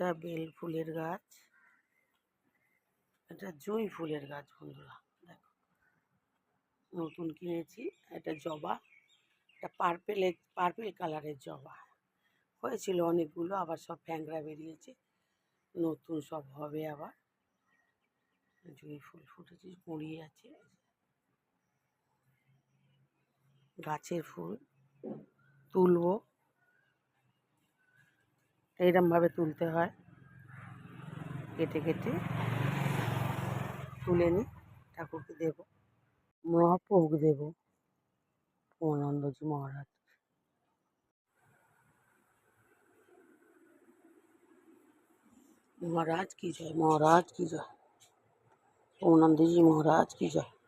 একটা বেল ফুলের গাছ এটা জুঁই ফুলের গাছ বন্ধুরা, দেখো। নতুন কিনেছি এটা জবা এটা পার্পেলের পার্পেল কালারের জবা। হয়েছিল অনেকগুলো, আবার সব ফ্যাংরা বেরিয়েছে, নতুন সব হবে আবার। জুঁই ফুল ফুটেছে কুঁড়ি আছে। গাছের ফুল তুলবো। এইরমভাবে তুলতে হয়। কেটে কেটে তুলে নিই, ঠাকুরকে দেব। মহাপ্রভুকে দেব। পূর্ণানন্দজি মহারাজ। মহারাজ কি জয়, মহারাজ কি জয়। পূর্ণানন্দজি মহারাজ কি জয়।